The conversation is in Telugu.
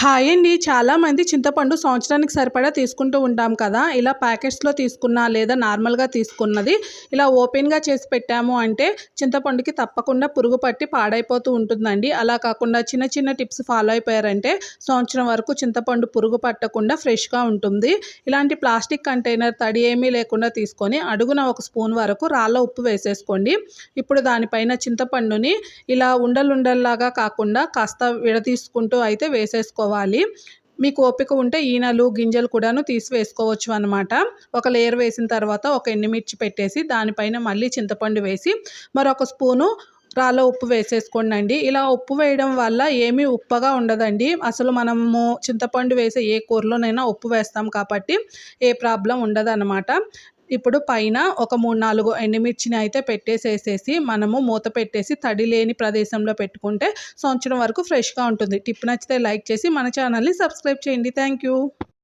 హాయ్ అండి. చాలామంది చింతపండు సంవత్సరానికి సరిపడా తీసుకుంటూ ఉంటాం కదా. ఇలా ప్యాకెట్స్లో తీసుకున్న లేదా నార్మల్గా తీసుకున్నది ఇలా ఓపెన్గా చేసి పెట్టాము అంటే చింతపండుకి తప్పకుండా పురుగు పట్టి పాడైపోతూ ఉంటుందండి. అలా కాకుండా చిన్న చిన్న టిప్స్ ఫాలో అయిపోయారంటే సంవత్సరం వరకు చింతపండు పురుగు పట్టకుండా ఫ్రెష్గా ఉంటుంది. ఇలాంటి ప్లాస్టిక్ కంటైనర్ తడి ఏమీ లేకుండా తీసుకొని అడుగున ఒక స్పూన్ వరకు రాళ్ళ ఉప్పు వేసేసుకోండి. ఇప్పుడు దానిపైన చింతపండుని ఇలా ఉండలుండల్లాగా కాకుండా కాస్త విడదీసుకుంటూ అయితే వేసేసుకోవాలి. మీకు ఓపిక ఉంటే ఈనలు గింజలు కూడాను తీసి వేసుకోవచ్చు అనమాట ఒక లేయర్ వేసిన తర్వాత ఒక ఎండుమిర్చి పెట్టేసి దానిపైన మళ్ళీ చింతపండు వేసి మరొక స్పూను రాళ్ళ ఉప్పు వేసేసుకోండి అండి ఇలా ఉప్పు వేయడం వల్ల ఏమీ ఉప్పగా ఉండదండి. అసలు మనము చింతపండు వేసే ఏ కూరలోనైనా ఉప్పు వేస్తాం కాబట్టి ఏ ప్రాబ్లం ఉండదు ఇప్పుడు పైన ఒక మూడు నాలుగు ఎండుమిర్చిని అయితే పెట్టేసేసేసి మనము మూత పెట్టేసి తడి లేని ప్రదేశంలో పెట్టుకుంటే సంవత్సరం వరకు ఫ్రెష్గా ఉంటుంది. టిప్ నచ్చితే లైక్ చేసి మన ఛానల్ని సబ్స్క్రైబ్ చేయండి. Thank you.